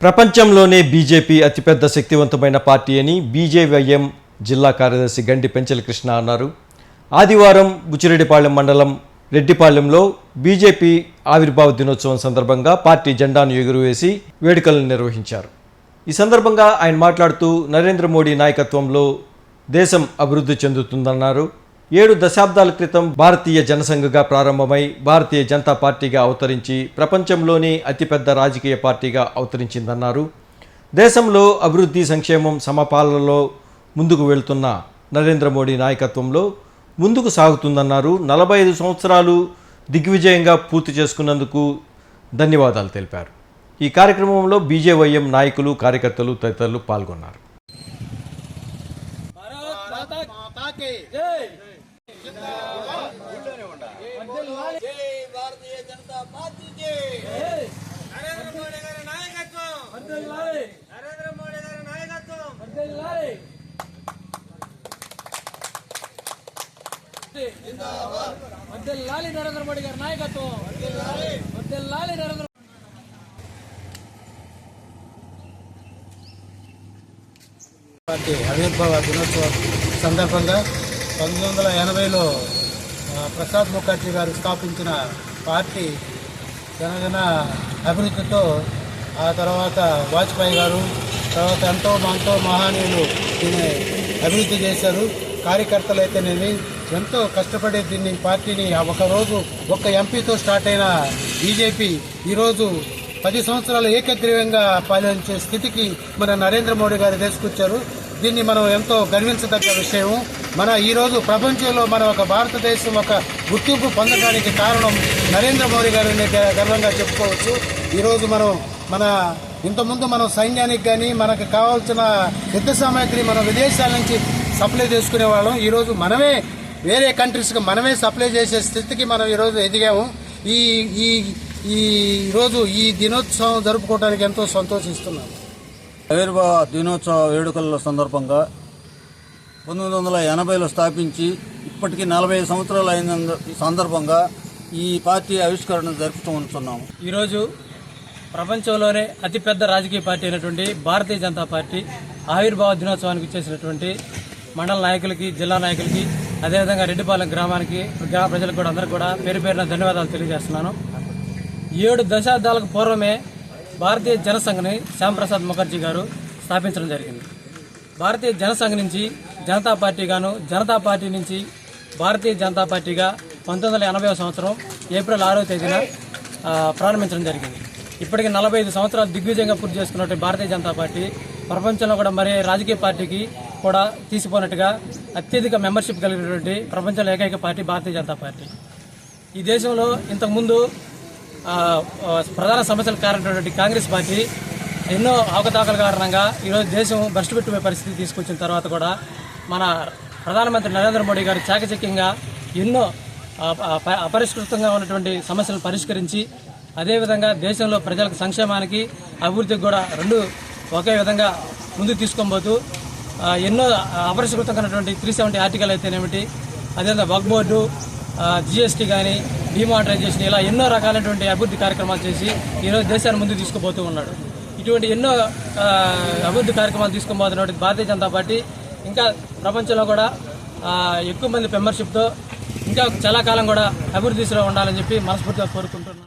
ప్రపంచంలోనే బీజేపీ అతిపెద్ద శక్తివంతమైన పార్టీ అని బీజేవైఎం జిల్లా కార్యదర్శి గండి పెంచల కృష్ణ అన్నారు. ఆదివారం బుచ్చిరెడ్డిపాళెం మండలం రెడ్డిపాళెంలో బీజేపీ ఆవిర్భావ దినోత్సవం సందర్భంగా పార్టీ జెండాను ఎగురవేసి వేడుకలను నిర్వహించారు. ఈ సందర్భంగా ఆయన మాట్లాడుతూ నరేంద్ర మోడీ నాయకత్వంలో దేశం అభివృద్ధి చెందుతుందన్నారు. ఏడు దశాబ్దాల క్రితం భారతీయ జనసంఘగా ప్రారంభమై భారతీయ జనతా పార్టీగా అవతరించి ప్రపంచంలోనే అతిపెద్ద రాజకీయ పార్టీగా అవతరించిందన్నారు. దేశంలో అభివృద్ధి సంక్షేమం సమపాలనలో ముందుకు వెళ్తున్న నరేంద్ర మోడీ నాయకత్వంలో ముందుకు సాగుతుందన్నారు. నలభై ఐదు సంవత్సరాలు దిగ్విజయంగా పూర్తి చేసుకున్నందుకు ధన్యవాదాలు తెలిపారు. ఈ కార్యక్రమంలో బీజేవైఎం నాయకులు కార్యకర్తలు తదితరులు పాల్గొన్నారు. భారతీయ జనతా పార్టీకి నరేంద్ర మోడీ గారి నాయకత్వం నరేంద్ర మోడీ గారి నాయకత్వం లాలి నరేంద్ర మోడీ గారి నాయకత్వం లాలి నరేంద్ర పార్టీ ఆవిర్భావ దినోత్సవం సందర్భంగా పంతొమ్మిది వందల ఎనభైలో ప్రసాద్ ముఖర్జీ గారు స్థాపించిన పార్టీ జనగణ అభివృద్ధితో ఆ తర్వాత వాజ్పేయి గారు తర్వాత ఎంతో ఎంతో మహానీయులు దీన్ని అభివృద్ధి చేశారు. కార్యకర్తలు అయితేనేమి ఎంతో కష్టపడి దీన్ని పార్టీని ఒక రోజు ఒక్క ఎంపీతో స్టార్ట్ అయిన బీజేపీ ఈరోజు పది సంవత్సరాలు ఏకగ్రీవంగా పాలించే స్థితికి మన నరేంద్ర మోడీ గారు తీసుకొచ్చారు. దీన్ని మనం ఎంతో గర్వించదగ్గ విషయం మన ఈరోజు ప్రపంచంలో మన ఒక భారతదేశం ఒక గుర్తింపు పొందడానికి కారణం నరేంద్ర మోడీ గారిని గర్వంగా చెప్పుకోవచ్చు. ఈరోజు మనం మన ఇంతకుముందు మనం సైన్యానికి కానీ మనకు కావాల్సిన యుద్ధ సామాగ్రి మనం విదేశాల నుంచి సప్లై చేసుకునే వాళ్ళం. ఈరోజు మనమే వేరే కంట్రీస్కి మనమే సప్లై చేసే స్థితికి మనం ఈరోజు ఎదిగాము. ఈ ఈ ఈ రోజు ఈ దినోత్సవం జరుపుకోవడానికి ఎంతో సంతోషిస్తున్నాను ఆవిర్భావ దినోత్సవ వేడుకల సందర్భంగా పంతొమ్మిది వందల ఎనభైలో స్థాపించి ఇప్పటికీ నలభై సంవత్సరాలు అయిన సందర్భంగా ఈ పార్టీ ఆవిష్కరణ జరుపుకుంటున్నాము ఈరోజు ప్రపంచంలోనే అతిపెద్ద రాజకీయ పార్టీ అయినటువంటి భారతీయ జనతా పార్టీ ఆవిర్భావ దినోత్సవానికి చేసినటువంటి మండల నాయకులకి జిల్లా నాయకులకి అదేవిధంగా రెడ్డిపాలెం గ్రామానికి గ్రామ ప్రజలకు కూడా అందరికీ కూడా పేరు పేరున ధన్యవాదాలు తెలియజేస్తున్నాను. ఏడు దశాబ్దాలకు పూర్వమే భారతీయ జనసంఘని శ్యాంప్రసాద్ ముఖర్జీ గారు స్థాపించడం జరిగింది. భారతీయ జనసంఘ నుంచి జనతా పార్టీ గాను జనతా పార్టీ నుంచి భారతీయ జనతా పార్టీగా పంతొమ్మిది వందల ఎనభై సంవత్సరం ఏప్రిల్ ఆరో తేదీన ప్రారంభించడం జరిగింది. ఇప్పటికి నలభై ఐదు సంవత్సరాలు దిగ్విజయంగా పూర్తి చేసుకున్నట్టు భారతీయ జనతా పార్టీ ప్రపంచంలో కూడా మరే రాజకీయ పార్టీకి కూడా తీసిపోయినట్టుగా అత్యధిక మెంబర్షిప్ కలిగినటువంటి ప్రపంచంలో ఏకైక పార్టీ భారతీయ జనతా పార్టీ. ఈ దేశంలో ఇంతకుముందు ప్రధాన సమస్యలకు కారణమైనటువంటి కాంగ్రెస్ పార్టీ ఎన్నో అవకతవకల కారణంగా ఈరోజు దేశం భ్రష్టు పెట్టిపోయే పరిస్థితి తీసుకొచ్చిన తర్వాత కూడా మన ప్రధానమంత్రి నరేంద్ర మోడీ గారు చాకచక్యంగా ఎన్నో అపరిష్కృతంగా ఉన్నటువంటి సమస్యలను పరిష్కరించి అదేవిధంగా దేశంలో ప్రజలకు సంక్షేమానికి అభివృద్ధికి కూడా రెండు ఒకే విధంగా ముందుకు తీసుకోబోతూ ఎన్నో అపరిష్కృతంగా ఉన్నటువంటి త్రీ సెవెంటీ ఆర్టికల్ అయితేనేమిటి అదేవిధంగా వక్ బోర్డు జిఎస్టీ కానీ డిమానిటైజేషన్ ఇలా ఎన్నో రకాలైనటువంటి అభివృద్ధి కార్యక్రమాలు చేసి ఈరోజు దేశాన్ని ముందుకు తీసుకుపోతూ ఉన్నాడు. ఇటువంటి ఎన్నో అభివృద్ధి కార్యక్రమాలు తీసుకుపోతున్నటువంటి భారతీయ జనతా పార్టీ ఇంకా ప్రపంచంలో కూడా ఎక్కువ మంది మెంబర్షిప్తో ఇంకా చాలా కాలం కూడా అభివృద్ధి దిశలో ఉండాలని చెప్పి మనస్ఫూర్తిగా కోరుకుంటూ